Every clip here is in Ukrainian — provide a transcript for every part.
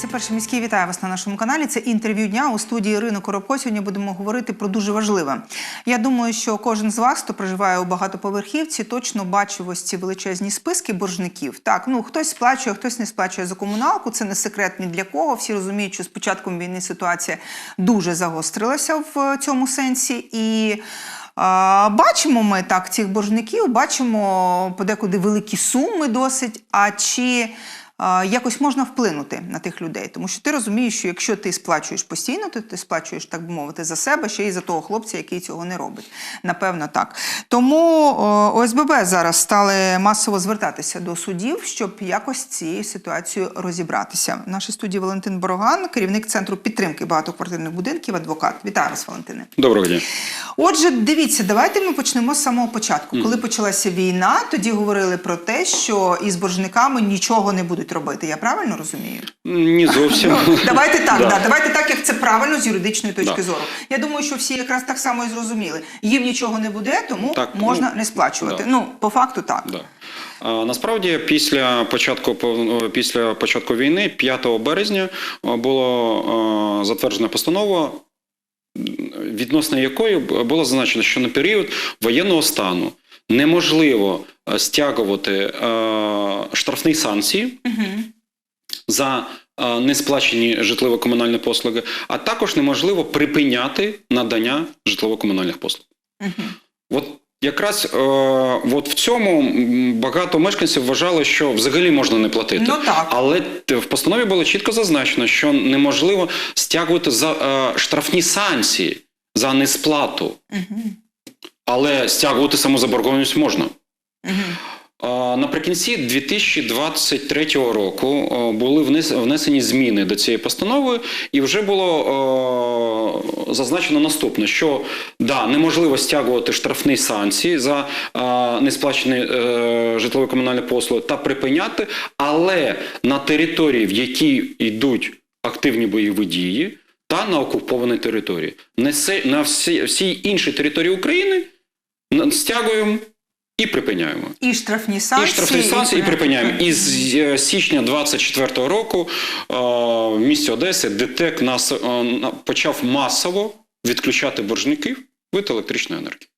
дивитеся перший міський. Вітаю вас на нашому каналі. Це інтерв'ю дня у студії Ірини Коробко. Сьогодні будемо говорити про дуже важливе. Я думаю, що кожен з вас, хто проживає у багатоповерхівці, точно бачив ось ці величезні списки боржників. Так, ну хтось сплачує, хтось не сплачує за комуналку. Це не секрет ні для кого. Всі розуміють, що з початком війни ситуація дуже загострилася в цьому сенсі і. Бачимо ми так цих боржників, бачимо подекуди великі суми досить. А чи якось можна вплинути на тих людей? Тому що ти розумієш, що якщо ти сплачуєш постійно, то ти сплачуєш, так би мовити, за себе, ще й за того хлопця, який цього не робить. Напевно, так. Тому ОСББ зараз стали масово звертатися до судів, щоб якось з цією ситуацією розібратися. В нашій студії Валентин Бороган, керівник центру підтримки багатоквартирних будинків, адвокат. Вітаю вас, Валентине. Доброго дня. Отже, дивіться, давайте ми почнемо з самого початку. Коли почалася війна, тоді говорили про те, що із боржниками нічого не будуть робити. Я правильно розумію? Не зовсім. Ну, давайте так, Да. да. давайте так, як це правильно з юридичної точки Да. зору. Я думаю, що всі якраз так само і зрозуміли. Їм нічого не буде, тому Так, ну, можна не сплачувати. да. Ну, по факту так. Да. А, Насправді, після початку пов- після початку війни, 5 березня, було а, затверджена постанова, відносно якої було зазначено, що на період воєнного стану неможливо стягувати а, штрафні санкції Угу. за а, несплачені житлово-комунальні послуги, а також неможливо припиняти надання житлово-комунальних послуг. Угу. От якраз е, от в цьому багато мешканців вважали, що взагалі можна не платити. Ну так. Але в постанові було чітко зазначено, що неможливо стягувати за е, штрафні санкції за несплату, Угу. але стягувати саму заборгованість можна. Наприкінці 2023 року були внесені зміни до цієї постанови, і вже було зазначено наступне: що да, неможливо стягувати штрафні санкції за а, несплачені е, житлово-комунальні послуги та припиняти, але на території, в якій йдуть активні бойові дії, та на окупованій території. На, се- на всій іншій території України стягуємо і припиняємо. І штрафні І штрафні санкції і припиняємо. І з е, січня 24-го року е, в місті Одеси ДТЕК нас е, почав масово відключати боржників від електричної енергії.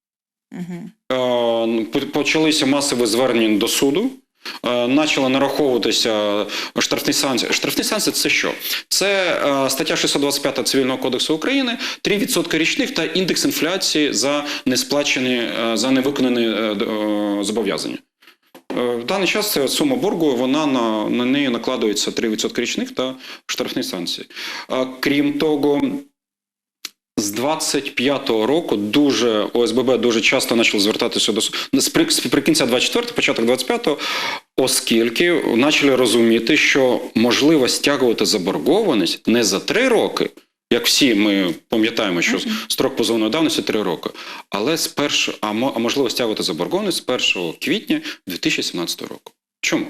Угу. Почалися масові звернення до суду. Е, Почали нараховуватися штрафні санкції. Штрафні санкції це що? Це е, стаття 625 Цивільного кодексу України, 3% річних та індекс інфляції за несплачені, е, за невиконані е, е, зобов'язання. Е, В даний час сума боргу, вона на, на неї накладується 3% річних та штрафні санкції. Е, Крім того, з 25-го року дуже ОСББ дуже часто почали звертатися до суду. Сприкінця 24-го, початок 25-го, оскільки почали розуміти, що можливо стягувати заборгованість не за 3 роки, як всі ми пам'ятаємо, що строк позовної давності 3 роки, але з першого, а, можливо стягувати заборгованість з 1 квітня 2017 року. Чому?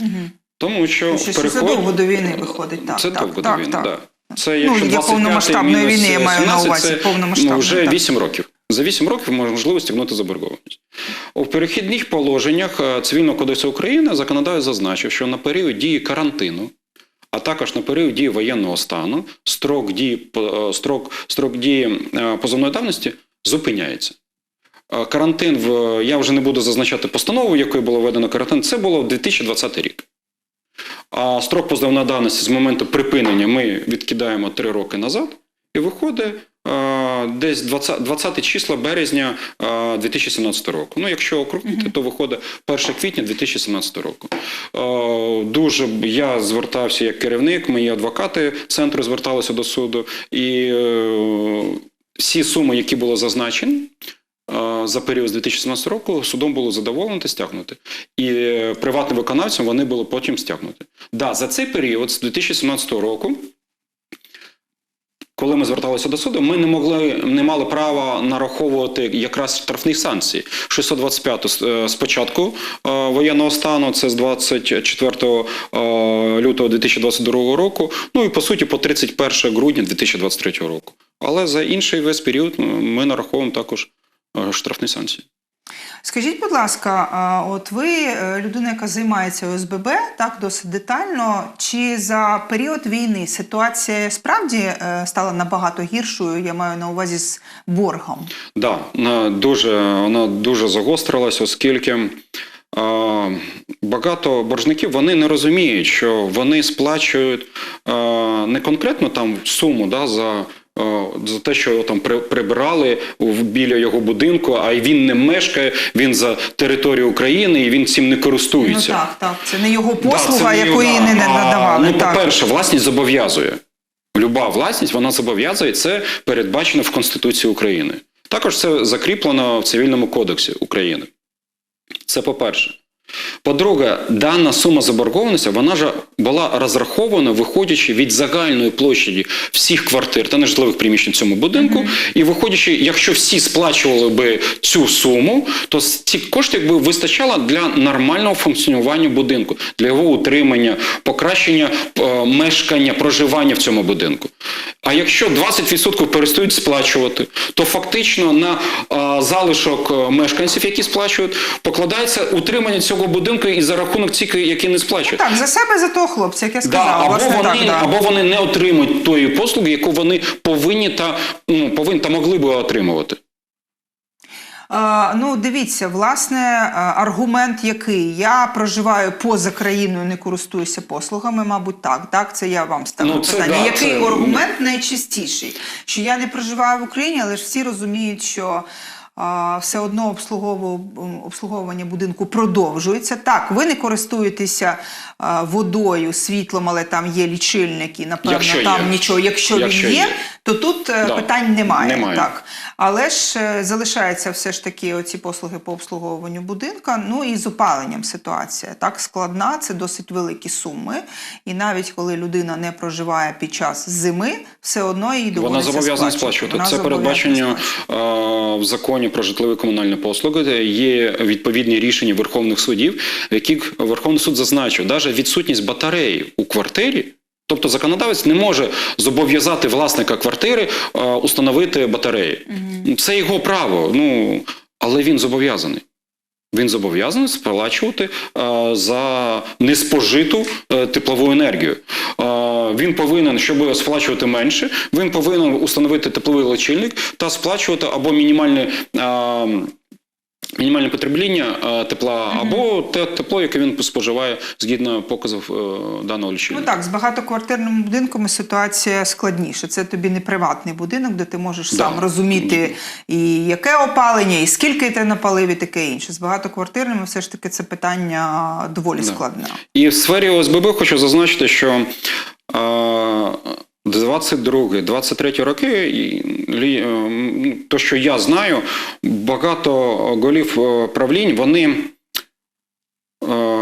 Угу. Тому що Що в це довго до війни виходить. Так, це так, довго так, до війни, так. Да. Це Ну, якщо для 25 повномасштабної війни я маю на 17, увазі, це, повномасштабної, Ну, вже так. 8 років. За 8 років можливо стягнути заборгованість. У перехідних положеннях е, Цивільного кодексу України законодавець зазначив, що на період дії карантину, а також на період дії воєнного стану, строк дії, е, строк, строк дії е, позовної давності зупиняється. Е, Карантин в я вже не буду зазначати постанову, якою було введено карантин. Це було в 2020 рік. А строк позовної давності з моменту припинення ми відкидаємо 3 роки назад, і виходить десь 20, 20 числа березня е, 2017 року. Ну, якщо округлити, то виходить 1 квітня 2017 року. Дуже я звертався як керівник, мої адвокати центру зверталися до суду, і е, всі суми, які були зазначені. Е, За період з 2017 року судом було задоволено та стягнути. І е, приватним виконавцям вони були потім стягнути. Да, за цей період з 2017 року коли ми зверталися до суду, ми не могли не мали права нараховувати якраз штрафні санкції. 625 е, з початку е, воєнного стану, це з 24 е, лютого 2022 року. Ну і по суті по 31 грудня 2023 року. Але за інший весь період ми нараховуємо також е, штрафні санкції. Скажіть, будь ласка, от ви е, людина, яка займається ОСББ, так досить детально. Чи за період війни ситуація справді е, стала набагато гіршою? Я маю на увазі з боргом. Да, вона дуже, вона дуже загострилась, оскільки е, багато боржників вони не розуміють, що вони сплачують е, не конкретно там суму да, за. Е, За те, що його там при- прибирали біля його будинку, а він не мешкає, він за територію України і він цим не користується. Ну так, так. Це не його послуга, не якої його, не да. надавали. Ну, по-перше, власність зобов'язує. Люба власність вона зобов'язує це передбачено в Конституції України. Також це закріплено в Цивільному кодексі України. Це по-перше. По-друге, дана сума заборгованості вона ж була розрахована, виходячи від загальної площаді всіх квартир та нежитлових приміщень в цьому будинку. І виходячи, якщо всі сплачували би цю суму, то ці кошти якби вистачало для нормального функціонування будинку, для його утримання, покращення е, мешкання, проживання в цьому будинку. А якщо 20% перестають сплачувати, то фактично на е, залишок е, мешканців, які сплачують, покладається утримання цього будинку і за рахунок цих, які не сплачують. Так, за себе, за того хлопця, як я Да, або, Власне, вони, так, да. або вони не отримують тої послуги, яку вони повинні та, ну, повинні та могли би отримувати. Е, Ну, дивіться, власне, е, аргумент який? Я проживаю поза країною, не користуюся послугами, мабуть, так. Так, це я вам ставлю Ну, питання. да, який це- аргумент найчастіший? Що я не проживаю в Україні, але ж всі розуміють, що. Все одно обслугову- обслуговування будинку продовжується. Так, ви не користуєтеся водою, світлом, але там є лічильники, напевно, Якщо там є. нічого. Якщо, Якщо він є, є. То тут е, Да. питань немає. Немає. Так. Але ж е, залишаються все ж таки оці послуги по обслуговуванню будинка. Ну і з опаленням ситуація так складна, це досить великі суми. І навіть коли людина не проживає під час зими, все одно їй Вона зобов'язана сплачувати. Вона Це сплачувати. е, в законі про житлові комунальні послуги. Є відповідні рішення Верховних судів, в яких Верховний суд зазначив, навіть відсутність батареї у квартирі. Тобто законодавець не може зобов'язати власника квартири е, установити батареї. Це його право. Ну але він зобов'язаний. Він зобов'язаний сплачувати е, за неспожиту е, теплову енергію. Е, він повинен, щоб сплачувати менше, він повинен установити тепловий лічильник та сплачувати або мінімальне. е, Мінімальне потребління е, тепла або те тепло, яке він споживає згідно показів е, даного Ну так, з багатоквартирними будинками ситуація складніша. Це тобі не приватний будинок, де ти можеш Да. сам розуміти і яке опалення, і скільки ти напалив, і таке інше. З багатоквартирними все ж таки це питання доволі Да. складне. І в сфері ОСББ хочу зазначити, що е, 22-23 роки, е, то, що я знаю, багато голів е, правлінь вони е,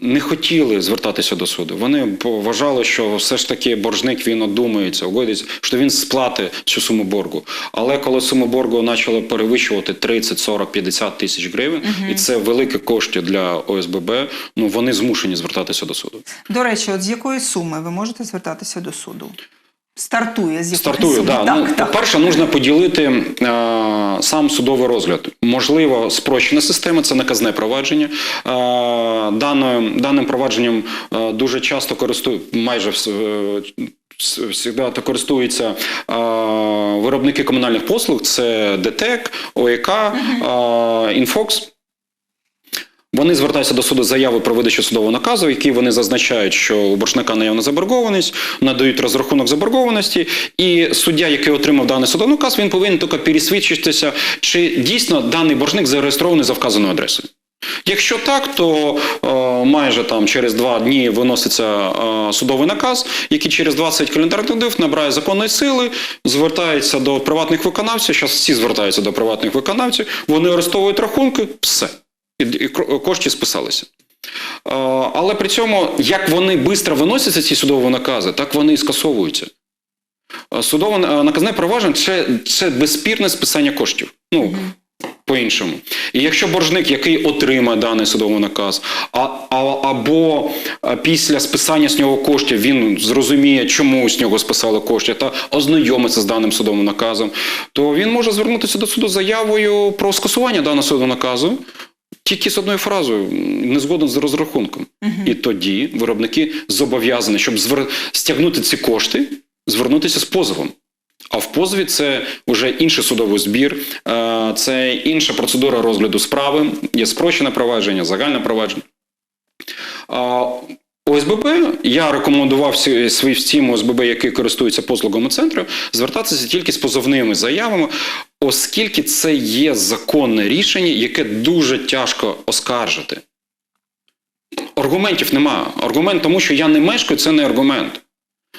не хотіли звертатися до суду. Вони вважали, що все ж таки боржник він одумається, угодиться, що він сплатить цю суму боргу. Але коли суму боргу почали перевищувати 30, 40, 50 тисяч гривень, і це великі кошти для ОСББ, ну вони змушені звертатися до суду. До речі, от з якої суми ви можете звертатися до суду? Стартує з якої Стартую, да. Так, ну, так. По-перше, нужно поділити е, сам судовий розгляд. Можливо, спрощена система це наказне провадження. Е, даною, даним провадженням е, дуже часто користують, майже е, Всегда користуються е, виробники комунальних послуг: це ДТЕК, ОЕК, е, Інфокс. Вони звертаються до суду заяви про видачу судового наказу, в якій вони зазначають, що у боржника наявна заборгованість, надають розрахунок заборгованості, і суддя, який отримав даний судовий наказ, він повинен тільки пересвідчитися, чи дійсно даний боржник зареєстрований за вказаною адресою. Якщо так, то е, майже там через два дні виноситься е, судовий наказ, який через 20 календарних днів набирає законної сили, звертається до приватних виконавців. Зараз всі звертаються до приватних виконавців, вони арестовують рахунки, все. І, кошти списалися. Але при цьому, як вони швидко виносяться, ці судові накази, так вони і скасовуються. Судове наказне провадження це, це безспірне списання коштів. Ну, по-іншому. І якщо боржник, який отримає даний судовий наказ, а, а, або після списання з нього коштів він зрозуміє, чому з нього списали кошти, та ознайомиться з даним судовим наказом, то він може звернутися до суду заявою про скасування даного судового наказу. Тільки з одною фразою не згоден з розрахунком. І тоді виробники зобов'язані, щоб звер... стягнути ці кошти, звернутися з позовом. А в позові це вже інший судовий збір, е, це інша процедура розгляду справи, є спрощене провадження, загальне провадження. ОСББ, я рекомендував свій всім ОСББ, які користуються послугами центру, звертатися тільки з позовними заявами, оскільки це є законне рішення, яке дуже тяжко оскаржити. Аргументів немає. Аргумент тому, що я не мешкаю, це не аргумент.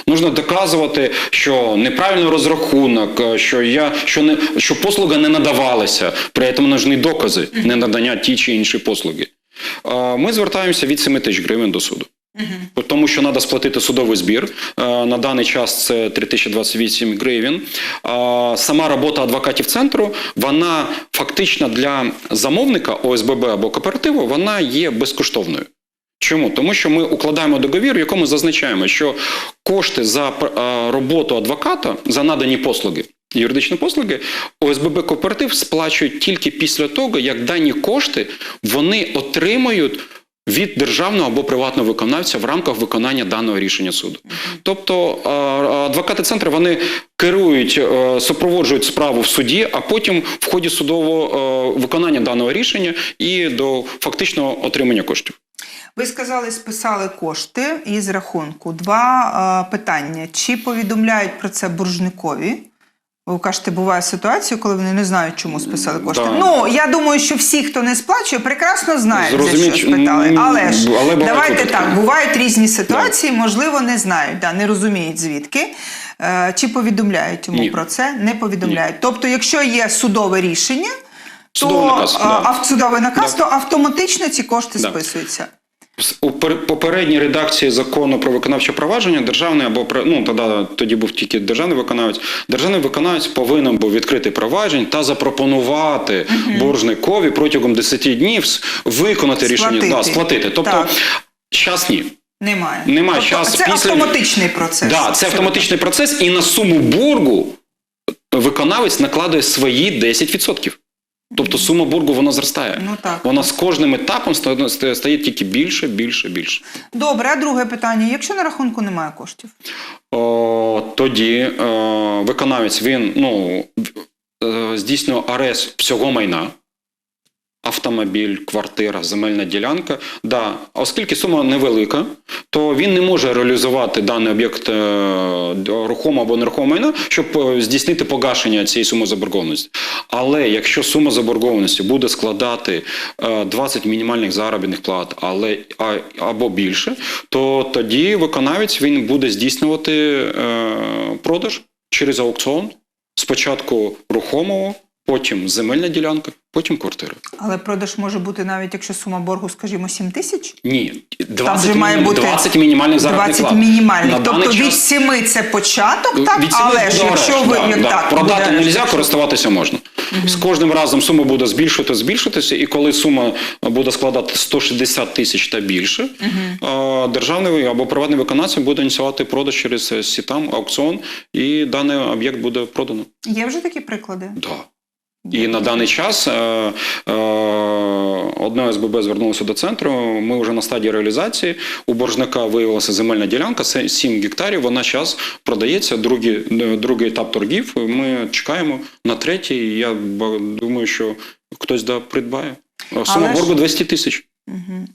Нужно доказувати, що неправильний розрахунок, що я що не що послуга не надавалася. При цьому нужні докази не надання ті чи інші послуги. Ми звертаємося від 7 тисяч гривень до суду. Тому що треба сплатити судовий збір. Е, На даний час це 3028 гривень. Сама робота адвокатів центру, вона фактично для замовника ОСББ або кооперативу, вона є безкоштовною. Чому? Тому що ми укладаємо договір, в якому зазначаємо, що кошти за е, роботу адвоката за надані послуги. Юридичні послуги ОСББ кооператив сплачують тільки після того, як дані кошти вони отримають від державного або приватного виконавця в рамках виконання даного рішення суду. Тобто адвокати центру вони керують, е, супроводжують справу в суді, а потім в ході судового е, виконання даного рішення і до фактичного отримання коштів. Ви сказали, списали кошти із рахунку. Два е, питання: чи повідомляють про це боржникові? Ви кажете, буває ситуація, коли вони не знають, чому списали кошти. Да. Ну я думаю, що всі, хто не сплачує, прекрасно знають, за що спитали. Але ж але давайте випадки. так, бувають різні ситуації, можливо, не знають, да, не розуміють звідки. Е, чи повідомляють йому Ні. про це? Не повідомляють. Тобто, якщо є судове рішення, то Судовий наказ, а, да. ав- судовий наказ, Да. то автоматично ці кошти Да. списуються. У попередній редакції закону про виконавче провадження державний або ну тоді, тоді був тільки державний виконавець. Державний виконавець повинен був відкрити провадження та запропонувати боржникові протягом 10 днів виконати рішення Сплатити. да, сплатити. Тобто Так. час ні. Немає. Немає тобто, часу Це після- автоматичний процес. Да, це автоматичний процес, і на суму боргу виконавець накладує свої 10%. Тобто сума боргу вона зростає. Ну так. Вона з кожним етапом стає, тільки більше, більше, більше. Добре, а друге питання: якщо на рахунку немає коштів, О, тоді е, виконавець він ну, е, здійснює арест всього майна. Автомобіль, квартира, земельна ділянка. Да. Оскільки сума невелика, то він не може реалізувати даний об'єкт е, рухомого або нерухомого майна, щоб е, здійснити погашення цієї суми заборгованості. Але якщо сума заборгованості буде складати е, 20 мінімальних заробітних плат, але або більше, то тоді виконавець він буде здійснювати е, продаж через аукціон. Спочатку рухомого, потім земельна ділянка, потім квартира. але продаж може бути навіть якщо сума боргу, скажімо, 7 тисяч. Ні, Там 20, вже має бути 20 мінімальних заробітних 20 плат. мінімальних. На Тобто від час- 7 це початок, так? Від семи але ж якщо арешт, ви да, як да. так, продати не можна, користуватися можна. З кожним разом сума буде збільшувати, збільшуватися, і коли сума буде складати 160 тисяч та більше, е, державний або приватний виконавець буде ініціювати продаж через е, сітам, аукціон, і даний об'єкт буде продано. Є вже такі приклади. Да. І на даний час е, е, одне СББ звернулося до центру. Ми вже на стадії реалізації. У боржника виявилася земельна ділянка, це 7 гектарів. Вона зараз продається. Другий, е, другий етап торгів. Ми чекаємо на третій. Я думаю, що хтось да придбає. Сума боргу 200 тисяч.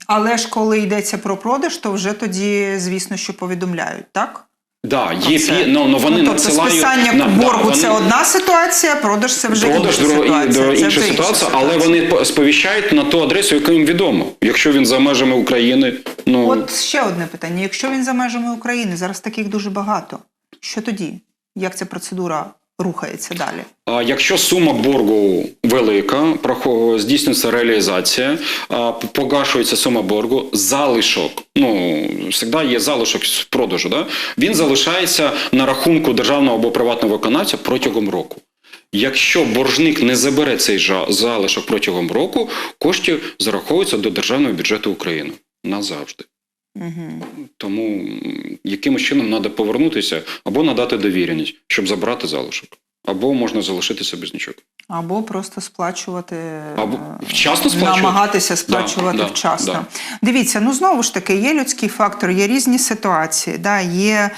Але ж коли йдеться про продаж, то вже тоді, звісно, що повідомляють, так? Да, є пі... ну, ну, вони ну, тобто списання на- да, боргу вони- це одна ситуація, продаж це вже Продаж інша ситуація. Це до- вже інша ситуація, але вони по- сповіщають на ту адресу, яку їм відомо. Якщо він за межами України, ну От ще одне питання: якщо він за межами України, зараз таких дуже багато. Що тоді? Як ця процедура рухається далі? А якщо сума боргу велика, здійснюється реалізація, погашується сума боргу, залишок. Ну завжди є залишок з продажу. Да? Він залишається на рахунку державного або приватного виконавця протягом року. Якщо боржник не забере цей залишок протягом року, кошти зараховуються до державного бюджету України назавжди. Угу. Тому якимось чином треба повернутися або надати довіреність, щоб забрати залишок, або можна залишитися без нічого. Або просто сплачувати Або е, вчасно сплачувати. намагатися сплачувати Да, да, вчасно. да. Дивіться, ну знову ж таки, є людський фактор, є різні ситуації. Да, є,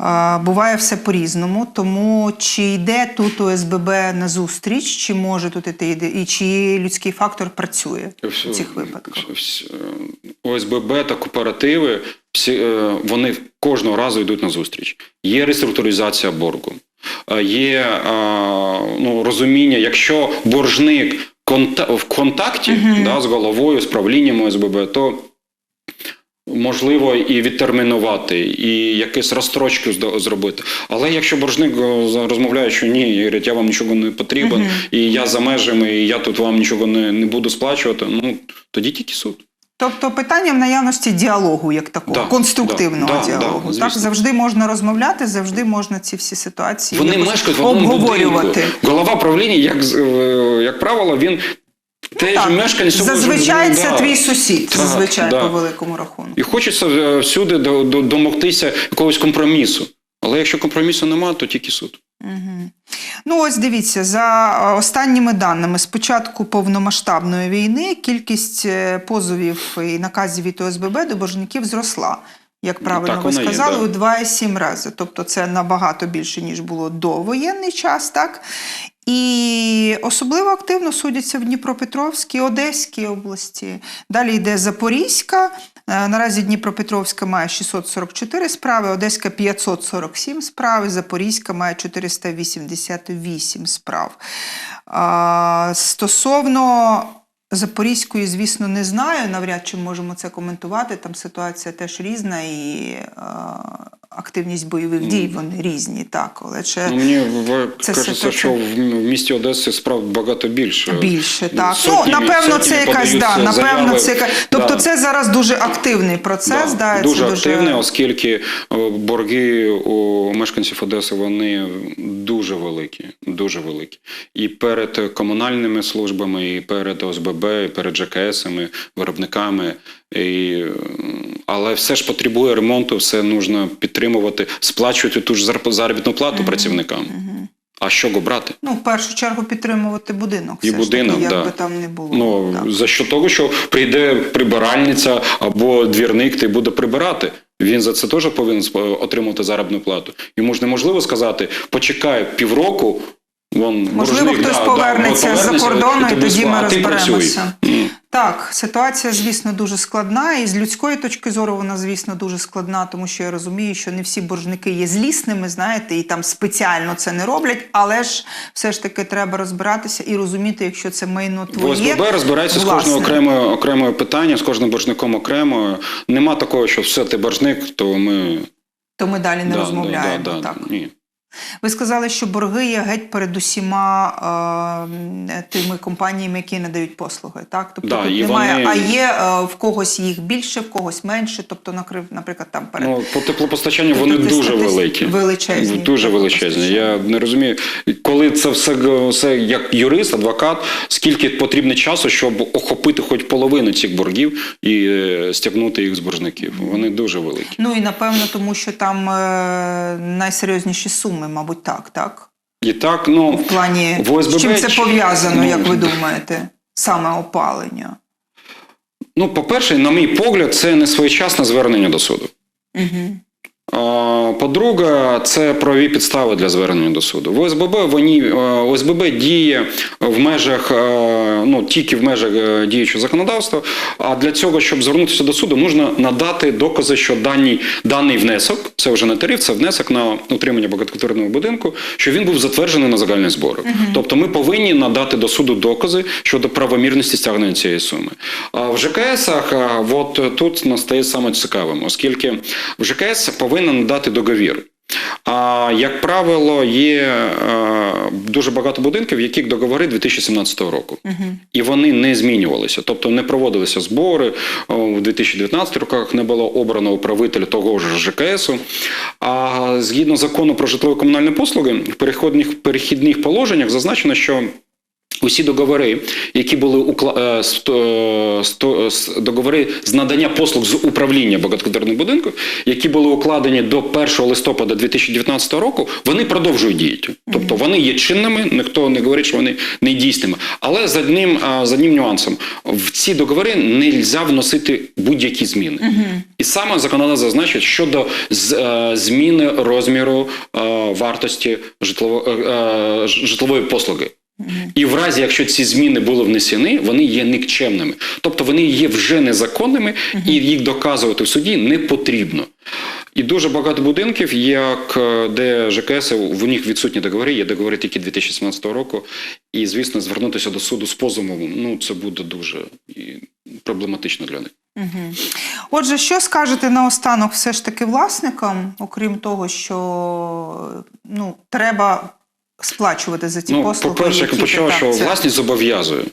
е, буває все по-різному. Тому чи йде тут ОСББ на зустріч, чи може тут іти, йде, і чи людський фактор працює Все- у цих випадках? е, ОСББ та кооперативи всі вони кожного разу йдуть на зустріч. Є реструктуризація боргу, є е, ну, розуміння, якщо боржник в контакті да, з головою, з правлінням ОСББ, то можливо і відтермінувати, і якісь розстрочки зда- зробити. Але якщо боржник е, розмовляє, що ні, і говорить, я вам нічого не потрібен, і я за межами, і я тут вам нічого не, не буду сплачувати, ну тоді тільки суд. Тобто питання в наявності діалогу, як такого, Да, конструктивного да, діалогу. да, так завжди можна розмовляти, завжди можна ці всі ситуації Вони мешкають в одному обговорювати. будинку. Голова правління, як, е, як правило, він теж Так, мешканець. зазвичай ну, це да. твій сусід, Так, зазвичай да. по великому рахунку. І хочеться е, всюди до- до- домогтися якогось компромісу. Але якщо компромісу немає, то тільки суд. Угу. Ну, ось дивіться, за е, останніми даними, з початку повномасштабної війни кількість е, позовів і наказів від ОСББ до боржників зросла. Як правильно так ви воно є, сказали, да. у 2,7 рази. Тобто це набагато більше, ніж було до воєнний час, так? І особливо активно судяться в Дніпропетровській, Одеській області. Далі йде Запорізька. Е, Наразі Дніпропетровська має 644 справи, Одеська 547 справ, Запорізька має 488 справ. Стосовно Запорізької, звісно, не знаю. Навряд чи можемо це коментувати. Там ситуація теж різна і е, активність бойових дій вони різні. Так, але ще Ну, мені Це кажеться, що в місті Одеси справ багато більше. Більше, так. Сотнями- ну, напевно, це якась, да, напевно, це яка- Тобто Да. це зараз дуже активний процес, да, дуже це активний, оскільки е, борги у мешканців Одеси вони дуже великі, дуже великі. І перед комунальними службами, і перед ОСББ, і перед ЖКСами, виробниками. І, але все ж потребує ремонту, все нужно підтримувати, сплачувати ту ж заробітну плату працівникам. А що го брати? Ну, в першу чергу підтримувати будинок. І все ж таки, як да. би там не було. Ну, так. за що того, що прийде прибиральниця або двірник й буде прибирати. Він за це теж повинен отримати заробітну плату. Йому ж неможливо сказати, почекай півроку. Вон, Можливо, боржник, хтось да, повернеться да, з-за кордону, і тоді ми розберемося. Так, ситуація, звісно, дуже складна, і з людської точки зору вона, звісно, дуже складна, тому що я розумію, що не всі боржники є злісними, знаєте, і там спеціально це не роблять, але ж все ж таки треба розбиратися і розуміти, якщо це майно твоє. ОСББ розбирається з власне. кожною окремою окремою питанням, з кожним боржником окремо. Нема такого, що все, ти боржник, то ми То ми далі не да, розмовляємо. да, да, так. Ні. Ви сказали, що борги є геть перед усіма е, тими компаніями, які надають послуги. Так, тобто Да, тут немає, вони- а є е, в когось їх більше, в когось менше. Тобто, накрив, наприклад, там перед Ну, по теплопостачанню Тобто вони дуже великі. величезні Дуже величезні. Я не розумію, коли це все, все як юрист, адвокат, скільки потрібно часу, щоб охопити хоч половину цих боргів і е, стягнути їх з боржників. Вони дуже великі. Ну і напевно, тому що там е, найсерйозніші суми, мабуть, так, так? І так, ну В плані В ОСББ з чим це пов'язано, ну, як ви думаєте? Саме опалення. Ну, по-перше, на мій погляд, це не своєчасне звернення до суду. Угу. По-друге, це правові підстави для звернення до суду. В ОСББ вони, е, ОСББ діє в межах, е, ну тільки в межах е, діючого законодавства. А для цього, щоб звернутися до суду, нужно надати докази, що даний, даний внесок, це вже не тариф, це внесок на утримання багатоквартирного будинку, що він був затверджений на загальних зборах. Тобто ми повинні надати до суду докази щодо правомірності стягнення цієї суми. А в ЖКСах от тут настає саме цікавим, оскільки в ЖКС повинен надати договір. А як правило, є е, дуже багато будинків, в яких договори 2017 року. І вони не змінювалися. Тобто не проводилися збори в 2019 роках, не було обрано управителя того ж ЖКСу. А згідно закону про житлово-комунальні послуги, в перехідних, перехідних положеннях зазначено, що Усі договори, які були укла... е, договори з надання послуг з управління багатоквартирних будинків, які були укладені до 1 листопада 2019 року, вони продовжують діяти. Тобто вони є чинними, ніхто не говорить, що вони не дійсними. Але з одним, а, з одним нюансом: в ці договори не можна вносити будь-які зміни. І саме законодавство зазначить щодо з- е, зміни розміру е, вартості житлово, е, е, житлової послуги. І в разі, якщо ці зміни були внесені, вони є нікчемними. Тобто вони є вже незаконними, і їх доказувати в суді не потрібно. І дуже багато будинків, як е, де ЖКС, в них відсутні договори, є договори тільки 2017 року. І, звісно, звернутися до суду з позовом, ну це буде дуже проблематично для них. Отже, що скажете наостанок все ж таки власникам, окрім того, що ну, треба сплачувати за ті ну, послуги? по-перше, як почав, що власність зобов'язує.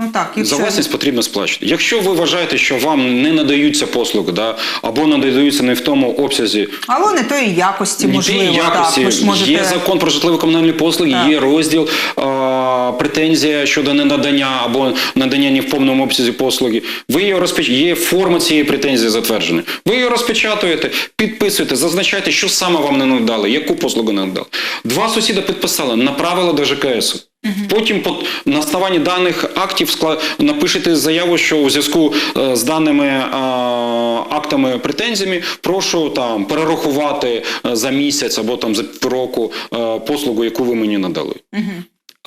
Ну так, За власність потрібно сплачувати. Якщо ви вважаєте, що вам не надаються послуги, да, або надаються не в тому обсязі, Або не тої якості, можливо, якості, так. Ви ж можете... є закон про житлово-комунальні послуги, Так. є розділ а, претензія щодо ненадання або надання не в повному обсязі послуги. Ви її розпеч... Є форма цієї претензії затверджена. Ви її розпечатуєте, підписуєте, зазначаєте, що саме вам не надали, яку послугу не надали. Два сусіда підписали, направили до ЖКСу. Потім по на основанні даних актів напишете заяву, що у зв'язку е, з даними е, актами претензіями прошу там перерахувати е, за місяць або там за року е, послугу, яку ви мені надали.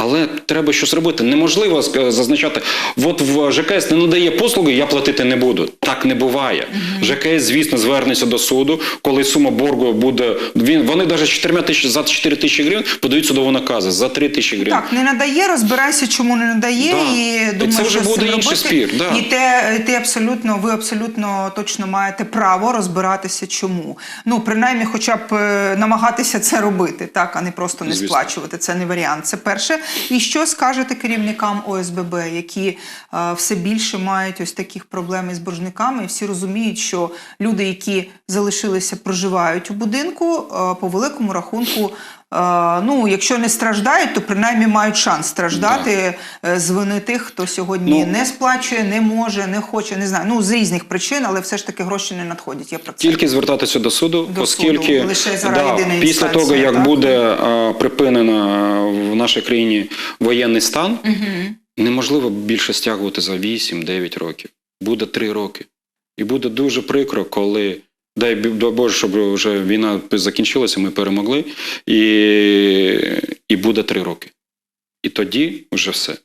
Але треба щось робити. Неможливо ск- зазначати, от в ЖКС не надає послуги, я платити не буду. Так не буває. ЖКС, звісно, звернеться до суду, коли сума боргу буде. Він вони навіть 4 тисячі за 4 тисячі гривень подають судові накази за 3 тисячі гривень. Так, не надає, розбирайся, чому не надає, Да. і думаю, це вже що буде інший спір, да. І те, ти абсолютно, ви абсолютно точно маєте право розбиратися, чому. Ну, принаймні, хоча б е, намагатися це робити, так, а не просто не Звісно. сплачувати. Це не варіант. Це перше. І що скажете керівникам ОСББ, які е, все більше мають ось таких проблем із боржниками, і всі розуміють, що люди, які залишилися, проживають у будинку, е, по великому рахунку. Е, Ну, якщо не страждають, то принаймні мають шанс страждати е, з вини тих, хто сьогодні Ну, не сплачує, не може, не хоче, не знаю. Ну з різних причин, але все ж таки гроші не надходять. Я про це Тільки звертатися до суду, До оскільки суду. Лише да, після того, як так? буде е, припинено в нашій країні воєнний стан, неможливо більше стягувати за 8-9 років. Буде 3 роки. І буде дуже прикро, коли. Дай Боже, щоб вже війна закінчилася, ми перемогли, і, і буде три роки. І тоді вже все.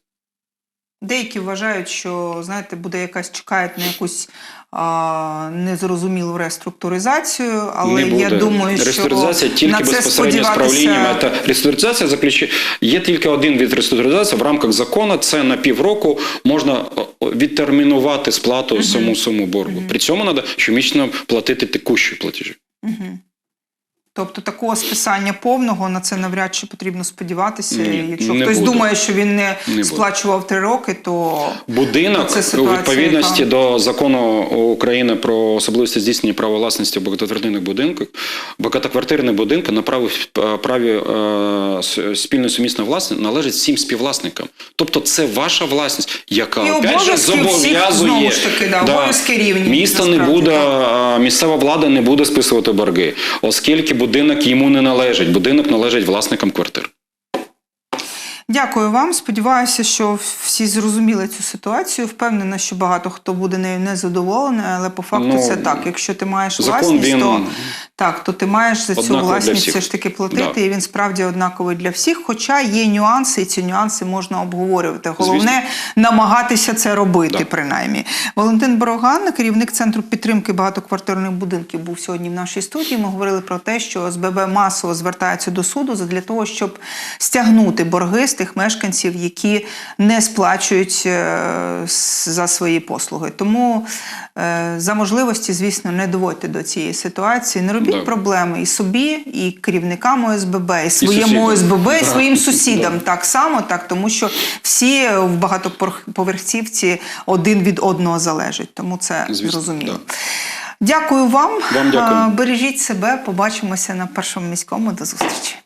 Деякі вважають, що знаєте, буде якась чекають на якусь а, незрозумілу реструктуризацію, але не я думаю, що реструктуризація тільки на це безпосередньо з сподіватися... Та реструктуризація заключає є тільки один від реструктуризації в рамках закону. Це на півроку можна відтермінувати сплату саму суму боргу. При цьому треба щомісячно платити текущі платежі. Мгм. Тобто такого списання повного на це навряд чи потрібно сподіватися. Ні, Якщо не хтось буде. думає, що він не, Не сплачував три роки, то Будинок Це у відповідності яка- до закону України про особливості здійснення права власності в багатоквартирних будинках, багатоквартирний будинок на праві, праві е, спільної сумісної власності належить всім співвласникам. Тобто це ваша власність, яка І опять же зобов'язує таки, да, обов'язки рівні, Місто не буде, е, місцева влада не буде списувати борги, оскільки будинок йому не належить. Будинок належить власникам квартир. Дякую вам. Сподіваюся, що всі зрозуміли цю ситуацію. Впевнена, що багато хто буде нею незадоволений, але по факту Ну, це так. Якщо ти маєш закон, власність, він то так, то ти маєш за цю власність все ж таки платити, Да. і він справді однаковий для всіх. Хоча є нюанси, і ці нюанси можна обговорювати. Головне намагатися це робити, Да. принаймні. Валентин Бороган, керівник центру підтримки багатоквартирних будинків, був сьогодні в нашій студії. Ми говорили про те, що СББ масово звертається до суду для того, щоб стягнути борги тих мешканців, які не сплачують е, за свої послуги. Тому е, за можливості, звісно, не доводьте до цієї ситуації. Не робіть Да. проблеми і собі, і керівникам ОСББ, і своєму сусідам. ОСББ, і Да. своїм сусідам. Да. Так само, так, тому що всі в багатоповерхівці один від одного залежать. Тому це зрозуміло. да. Дякую вам. Вам дякую. Бережіть себе. Побачимося на першому міському. До зустрічі.